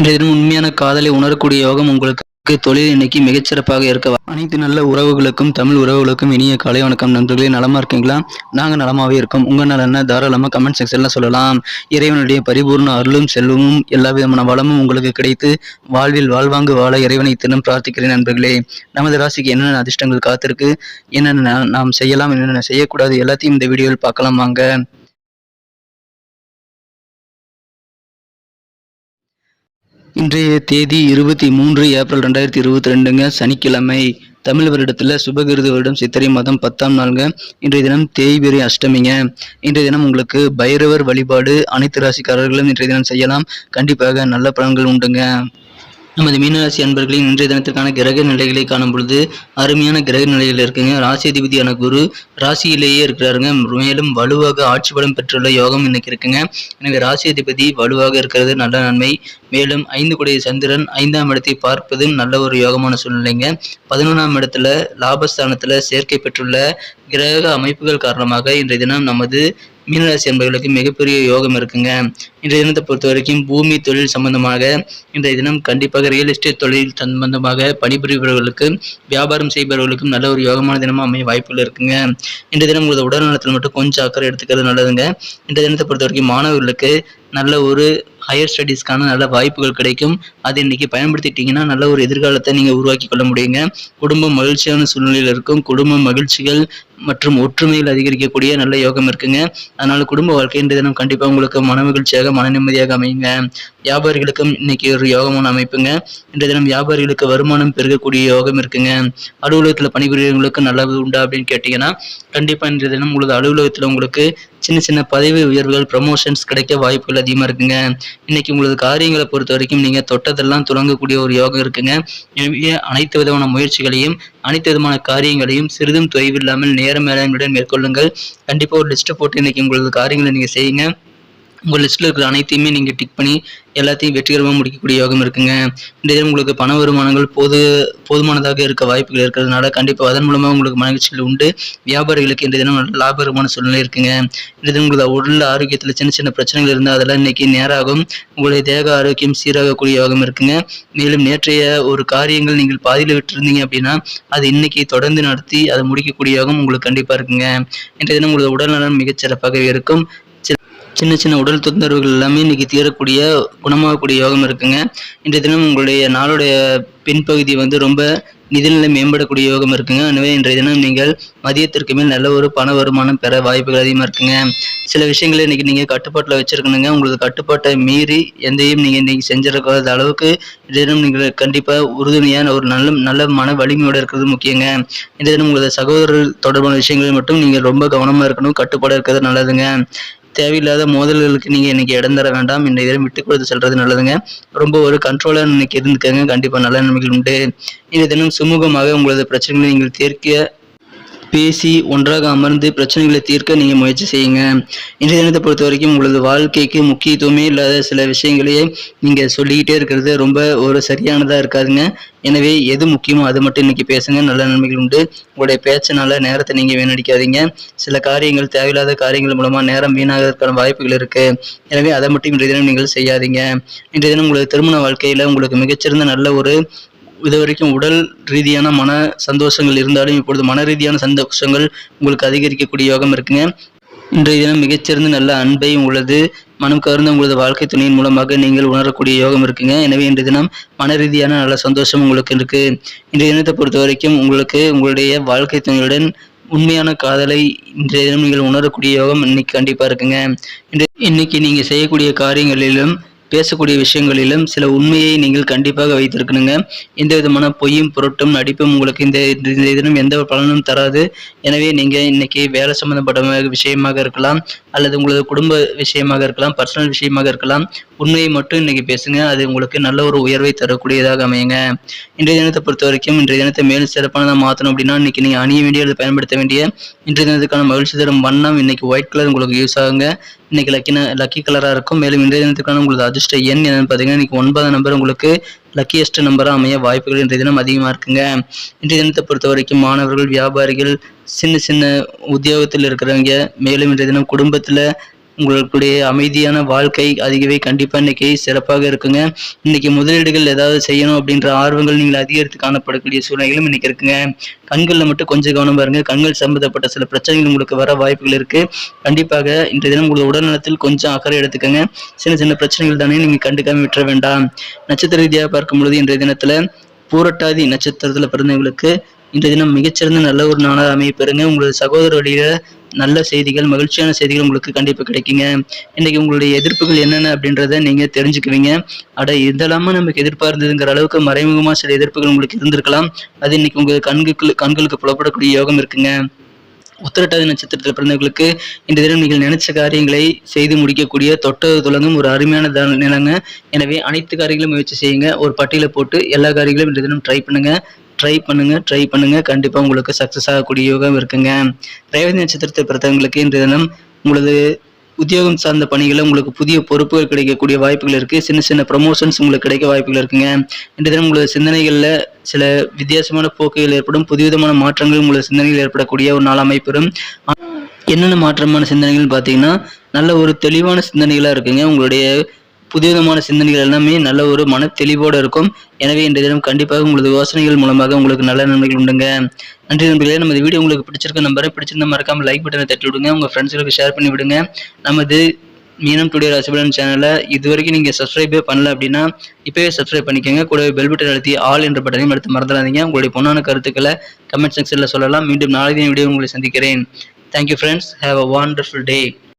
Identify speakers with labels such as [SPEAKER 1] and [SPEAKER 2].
[SPEAKER 1] இன்றைய தினம் உண்மையான காதலை உணரக்கூடிய யோகம் உங்களுக்கு தொழில் இன்னைக்கு மிகச்சிறப்பாக இருக்க அனைத்து நல்ல உறவுகளுக்கும் தமிழ் உறவுகளுக்கும் இனிய காலை வணக்கம் நண்பர்களே. நலமா இருக்கீங்களா? நாங்க நலமாவே இருக்கோம். உங்க நலன தாராளமா கமெண்ட் செக்ஷன்ல சொல்லலாம். இறைவனுடைய பரிபூர்ண அருளும் செல்வமும் எல்லா விதமான வளமும் உங்களுக்கு கிடைத்து வாழ்வில் வாழ்வாங்கு வாழ இறைவனை தினம் பிரார்த்திக்கிறேன் நண்பர்களே. நமது ராசிக்கு என்னென்ன அதிர்ஷ்டங்கள் காத்திருக்கு? என்னென்ன நாம் செய்யலாம் என்னென்ன செய்யக்கூடாது? எல்லாத்தையும் இந்த வீடியோவில் பார்க்கலாம் வாங்க. இன்றைய தேதி இருபத்தி மூன்று ஏப்ரல் ரெண்டாயிரத்தி இருபத்தி ரெண்டுங்க சனிக்கிழமை. தமிழ் வருடத்தில் சுபகிருது வருடம் சித்திரை மாதம் பத்தாம் நாளுங்க. இன்றைய தினம் தேய்பிரி அஷ்டமிங்க. இன்றைய தினம் உங்களுக்கு பைரவர் வழிபாடு அனைத்து ராசிக்காரர்களும் இன்றைய தினம் செய்யலாம். கண்டிப்பாக நல்ல பலன்கள் உண்டுங்க. நமது மீனராசி அன்பர்களின் இன்றைய தினத்திற்கான கிரக நிலைகளை காணும் பொழுது அருமையான கிரக நிலைகள் இருக்குங்க. ராசி அதிபதியான குரு ராசியிலேயே இருக்கிறாருங்க. மேலும் வலுவாக ஆட்சி பலம் பெற்றுள்ள யோகம் இன்னைக்கு இருக்குங்க. எனவே ராசி அதிபதி வலுவாக இருக்கிறது நல்ல நன்மை. மேலும் ஐந்து குடைய சந்திரன் ஐந்தாம் இடத்தை பார்ப்பதும் நல்ல ஒரு யோகமான சூழ்நிலைங்க. பதினொன்றாம் இடத்துல லாபஸ்தானத்தில் சேர்க்கை பெற்றுள்ள கிரக அமைப்புகள் காரணமாக இன்றைய தினம் நமது மீனராசி என்பவர்களுக்கு மிகப்பெரிய யோகம் இருக்குங்க. இன்றைய தினத்தை பொறுத்த வரைக்கும் பூமி தொழில் சம்பந்தமாக இன்றைய தினம் கண்டிப்பாக ரியல் எஸ்டேட் தொழில் சம்பந்தமாக பணிபுரிபவர்களுக்கு வியாபாரம் செய்பவர்களுக்கும் நல்ல ஒரு யோகமான தினமாக அமைய வாய்ப்புகள் இருக்குங்க. இன்றைய தினம் உங்களது உடல் நலத்தில் மட்டும் கொஞ்சம் அக்கறை எடுத்துக்கிறது நல்லதுங்க. இன்றைய தினத்தை பொறுத்த வரைக்கும் மாணவர்களுக்கு நல்ல ஒரு ஹையர் ஸ்டடீஸ்க்கான நல்ல வாய்ப்புகள் கிடைக்கும். அதை இன்னைக்கு பயன்படுத்திட்டீங்கன்னா நல்ல ஒரு எதிர்காலத்தை நீங்கள் உருவாக்கி கொள்ள முடியுங்க. குடும்பம் மகிழ்ச்சியான சூழ்நிலையில் இருக்கும். குடும்ப மகிழ்ச்சிகள் மற்றும் ஒற்றுமையில் அதிகரிக்கக்கூடிய நல்ல யோகம் இருக்குங்க. அதனால குடும்ப வாழ்க்கை தினம் கண்டிப்பாக உங்களுக்கு மன மகிழ்ச்சியாக மன நிம்மதியாக அமையுங்க. வியாபாரிகளுக்கும் இன்னைக்கு ஒரு யோகமான அமைப்புங்க. இன்றைய தினம் வியாபாரிகளுக்கு வருமானம் பெருகக்கூடிய யோகம் இருக்குங்க. அலுவலகத்தில் பணிபுரியவங்களுக்கு நல்லது உண்டா அப்படின்னு கேட்டிங்கன்னா கண்டிப்பாக இன்றைய தினம் உங்களது அலுவலகத்தில் உங்களுக்கு சின்ன சின்ன பதவி உயர்வுகள் ப்ரமோஷன்ஸ் கிடைக்க வாய்ப்புகள் அதிகமாக இருக்குங்க. இன்னைக்கு உங்களது காரியங்களை பொறுத்த வரைக்கும் நீங்கள் தொட்டதெல்லாம் துளங்கக்கூடிய ஒரு யோகம் இருக்குங்க. எனவே அனைத்து விதமான முயற்சிகளையும் அனைத்து விதமான காரியங்களையும் சிறிதும் தொய்வில்லாமல் நேரம் மேலாண்மையுடன் மேற்கொள்ளுங்கள். கண்டிப்பாக ஒரு லிஸ்ட்டை போட்டு இன்னைக்கு உங்களது காரியங்களை நீங்கள் செய்யுங்க. உங்கள் லிஸ்ட்டில் இருக்கிற அனைத்தையுமே நீங்கள் டிக் பண்ணி எல்லாத்தையும் வெற்றிகரமாக முடிக்கக்கூடிய யோகம் இருக்குங்க. இந்த தினம் உங்களுக்கு பண வருமானங்கள் போது போதுமானதாக இருக்க வாய்ப்புகள் இருக்கிறதுனால கண்டிப்பாக அதன் மூலமாக உங்களுக்கு மகிழ்ச்சிகள் உண்டு. வியாபாரிகளுக்கு இந்த தினம் நல்ல லாபகரமான சூழ்நிலை இருக்குங்க. இந்த தினம் உங்களுக்கு உடல் ஆரோக்கியத்தில் சின்ன சின்ன பிரச்சனைகள் இருந்தால் அதெல்லாம் இன்னைக்கு நேராகும். உங்களுடைய தேக ஆரோக்கியம் சீராகக்கூடிய யோகம் இருக்குங்க. மேலும் நேற்றைய ஒரு காரியங்கள் நீங்கள் பாதியில் விட்டுருந்தீங்க அப்படின்னா அது இன்னைக்கு தொடர்ந்து நடத்தி அதை முடிக்கக்கூடிய யோகம் உங்களுக்கு கண்டிப்பாக இருக்குங்க. இன்றைய தினம் உங்களது உடல்நலம் மிகச் சிறப்பாக இருக்கும். சின்ன சின்ன உடல் தொந்தரவுகள் எல்லாமே இன்றைக்கி தீரக்கூடிய குணமாகக்கூடிய யோகம் இருக்குங்க. இன்றைய தினம் உங்களுடைய நாளுடைய பின்பகுதி வந்து ரொம்ப நிதிநிலை மேம்படக்கூடிய யோகம் இருக்குங்க. எனவே இன்றைய தினம் நீங்கள் மதியத்திற்கு மேல் நல்ல ஒரு பண வருமானம் பெற வாய்ப்புகள் அதிகமாக இருக்குங்க. சில விஷயங்களை இன்னைக்கு நீங்கள் கட்டுப்பாட்டில் வச்சிருக்கணுங்க. உங்களது கட்டுப்பாட்டை மீறி எந்தையும் நீங்கள் இன்னைக்கு செஞ்சிருக்காத அளவுக்கு இன்றைய தினம் நீங்கள் கண்டிப்பாக உறுதுணையான ஒரு நல்ல நல்ல மன வலிமையோடு இருக்கிறது முக்கியங்க. இன்றைய தினம் உங்களது சகோதரர் தொடர்பான விஷயங்களில் மட்டும் நீங்கள் ரொம்ப கவனமாக இருக்கணும். கட்டுப்பாடாக இருக்கிறது நல்லதுங்க. தேவையில்லாத மோதல்களுக்கு நீங்கள் இன்றைக்கி இடம் தர வேண்டாம். இந்த இதில் விட்டு கொடுத்து செல்றது நல்லதுங்க. ரொம்ப ஒரு கண்ட்ரோலாக இன்றைக்கி இருந்துக்கங்க. கண்டிப்பாக நல்ல நன்மைகள் உண்டு. இந்த தினம் சுமூகமாக உங்களது பிரச்சனைகளை நீங்கள் தீர்க்க பேசி ஒன்றாக அமர்ந்து பிரச்சனைகளை தீர்க்க நீங்கள் முயற்சி செய்யுங்க. இன்றைய தினத்தை பொறுத்த வரைக்கும் உங்களது வாழ்க்கைக்கு முக்கியத்துவமே இல்லாத சில விஷயங்களையே நீங்கள் சொல்லிக்கிட்டே இருக்கிறது ரொம்ப ஒரு சரியானதாக இருக்காதுங்க. எனவே எது முக்கியமோ அது மட்டும் இன்னைக்கு பேசுங்க. நல்ல நன்மைகள் உண்டு. உங்களுடைய பேச்சினால நேரத்தை நீங்கள் வீணடிக்காதீங்க. சில காரியங்கள் தேவையில்லாத காரியங்கள் மூலமாக நேரம் வீணாகிறதுக்கான வாய்ப்புகள் இருக்கு. எனவே அதை மட்டும் இன்றைய தினம் நீங்கள் செய்யாதீங்க. இன்றைய தினம் உங்களது திருமண வாழ்க்கையில் உங்களுக்கு மிகச்சிறந்த நல்ல ஒரு இது வரைக்கும் உடல் ரீதியான மன சந்தோஷங்கள் இருந்தாலும் இப்பொழுது மன ரீதியான சந்தோஷங்கள் உங்களுக்கு அதிகரிக்கக்கூடிய யோகம் இருக்குங்க. இன்றைய தினம் மிகச்சிறந்த நல்ல அன்பையும் உள்ளது மனம் கவர்ந்த உங்களது வாழ்க்கை துணையின் மூலமாக நீங்கள் உணரக்கூடிய யோகம் இருக்குங்க. எனவே இன்றைய தினம் மன ரீதியான நல்ல சந்தோஷம் உங்களுக்கு இருக்கு. இன்றைய தினத்தை பொறுத்த வரைக்கும் உங்களுக்கு உங்களுடைய வாழ்க்கை துணையுடன் உண்மையான காதலை இன்றைய தினம் நீங்கள் உணரக்கூடிய யோகம் இன்னைக்கு கண்டிப்பா இருக்குங்க. இன்றைய இன்னைக்கு நீங்க செய்யக்கூடிய காரியங்களிலும் பேசக்கூடிய விஷயங்களிலும் சில உண்மையை நீங்கள் கண்டிப்பாக வைத்திருக்கணுங்க. எந்த விதமான பொய்யும் பொருட்டும் நடிப்பும் உங்களுக்கு இந்த இந்த தினம் எந்த ஒரு பலனும் தராது. எனவே நீங்கள் இன்னைக்கு வேலை சம்மந்தப்பட்ட விஷயமாக இருக்கலாம் அல்லது உங்களது குடும்ப விஷயமாக இருக்கலாம் பர்சனல் விஷயமாக இருக்கலாம் உண்மையை மட்டும் இன்னைக்கு பேசுங்க. அது உங்களுக்கு நல்ல ஒரு உயர்வை தரக்கூடியதாக அமையுங்க. இன்றைய தினத்தை பொறுத்த வரைக்கும் இன்றைய தினத்தை மேலும் சிறப்பானதாக மாற்றணும் அப்படின்னா இன்னைக்கு நீங்கள் அணிய வேண்டிய அல்லது பயன்படுத்த வேண்டிய இன்றைய தினத்துக்கான மகிழ்ச்சி தரும் வண்ணம் இன்னைக்கு ஒயிட் கலர் உங்களுக்கு யூஸ் ஆகுங்க. இன்னைக்கு லக்கின லக்கி கலராக இருக்கும். மேலும் இன்றைய தினத்துக்கான உங்களது அதிர்ஷ்ட எண் என்னன்னு பார்த்தீங்கன்னா இன்னைக்கு ஒன்பதாம் நம்பர் உங்களுக்கு லக்கியஸ்ட் நம்பராக அமைய வாய்ப்புகள் இன்றைய தினம் அதிகமாக இருக்குங்க. இன்றைய தினத்தை பொறுத்த வரைக்கும் மாணவர்கள் வியாபாரிகள் சின்ன சின்ன உத்தியோகத்தில் இருக்கிறவங்க மேலும் இன்றைய தினம் குடும்பத்தில் உங்களுடைய அமைதியான வாழ்க்கை அதிகவே கண்டிப்பாக இன்னைக்கு சிறப்பாக இருக்குங்க. இன்னைக்கு முதலீடுகள் ஏதாவது செய்யணும் அப்படின்ற ஆர்வங்கள் நீங்கள் அதிகரித்து காணப்படக்கூடிய சூழ்நிலைகளும் இன்னைக்கு இருக்குங்க. கண்களில் மட்டும் கொஞ்சம் கவனம் பாருங்க. கண்கள் சம்பந்தப்பட்ட சில பிரச்சனைகள் உங்களுக்கு வர வாய்ப்புகள் இருக்கு. கண்டிப்பாக இன்றைய தினம் உங்களோட உடல்நலத்தில் கொஞ்சம் அக்கறை எடுத்துக்கங்க. சின்ன சின்ன பிரச்சனைகள் தானே நீங்கள் கண்டுக்காம விட்டுற வேண்டாம். நட்சத்திர ரீதியாக பார்க்கும் பொழுது இன்றைய தினத்தில் பூரட்டாதி நட்சத்திரத்தில் பிறந்தவங்களுக்கு இந்த தினம் மிகச்சிறந்த நல்ல ஒரு நாளாக அமைய பெறுங்க. உங்களது சகோதர வழியில நல்ல செய்திகள் மகிழ்ச்சியான செய்திகள் உங்களுக்கு கண்டிப்பாக கிடைக்குங்க. இன்னைக்கு உங்களுடைய எதிர்ப்புகள் என்னென்ன அப்படின்றத நீங்க தெரிஞ்சுக்குவீங்க. அட இதெல்லாம நமக்கு எதிர்பார்த்ததுங்கிற அளவுக்கு மறைமுகமா சில எதிர்ப்புகள் உங்களுக்கு இருந்திருக்கலாம். அது இன்னைக்கு உங்க கண்களுக்கு கண்களுக்கு புலப்படக்கூடிய யோகம் இருக்குங்க. உத்திரட்டாதி நட்சத்திரத்தில் பிறந்தவர்களுக்கு இந்த தினம் நீங்கள் நினைச்ச காரியங்களை செய்து முடிக்கக்கூடிய தொட்டது தொடங்கும் ஒரு அருமையான த- நிலங்க. எனவே அனைத்து காரியங்களும் முயற்சி செய்யுங்க. ஒரு பட்டியலை போட்டு எல்லா காரியங்களும் இந்த தினம் ட்ரை பண்ணுங்க. ட்ரை பண்ணுங்க ட்ரை பண்ணுங்க. கண்டிப்பா உங்களுக்கு சக்சஸ் ஆகக்கூடிய யோகம் இருக்குங்க. ரேவதி நட்சத்திரத்தை பிறந்தவங்களுக்கு இன்றைய தினம் உங்களது உத்தியோகம் சார்ந்த பணிகளில் உங்களுக்கு புதிய பொறுப்புகள் கிடைக்கக்கூடிய வாய்ப்புகள் இருக்கு. சின்ன சின்ன ப்ரமோஷன்ஸ் உங்களுக்கு கிடைக்க வாய்ப்புகள் இருக்குங்க. இன்றைய தினம் உங்களது சிந்தனைகளில் சில வித்தியாசமான போக்குகள் ஏற்படும். புதுவிதமான மாற்றங்கள் உங்களது சிந்தனையில் ஏற்படக்கூடிய ஒரு நாள் அமைப்பெறும். என்னென்ன மாற்றமான சிந்தனைகள் பார்த்தீங்கன்னா நல்ல ஒரு தெளிவான சிந்தனைகளாக இருக்குங்க. உங்களுடைய புதுவிதமான சிந்தனைகள் எல்லாமே நல்ல ஒரு மன தெளிவோடு இருக்கும். எனவே இன்றைய தினம் கண்டிப்பாக உங்களது யோசனைகள் மூலமாக உங்களுக்கு நல்ல நன்மைகள் உண்டுங்க. நன்றி நண்பர்களே நமது வீடியோ உங்களுக்கு பிடிச்சிருக்க நம்பரை பிடிச்சிருந்தா மறக்காம லைக் பட்டனை தட்டி விடுங்க. உங்கள் ஃப்ரெண்ட்ஸ்களுக்கு ஷேர் பண்ணி விடுங்க. நமது மீனம் டுடே ராசிபலன் சேனலை இது வரைக்கும் நீங்கள் சப்ஸ்கிரைபே பண்ணல அப்படின்னா இப்போவே சப்ஸ்கிரைப் பண்ணிக்கோங்க. கூடவே பெல் பட்டன் அழுத்தி ஆல் என்ற பட்டனையும் எடுத்து மறந்துடாதீங்க. உங்களுடைய பொண்ணான கருத்துக்களை கமெண்ட் செக்ஷனில் சொல்லலாம். மீண்டும் நாளைய வீடியோ உங்களை சந்திக்கிறேன். Thank you friends have a wonderful day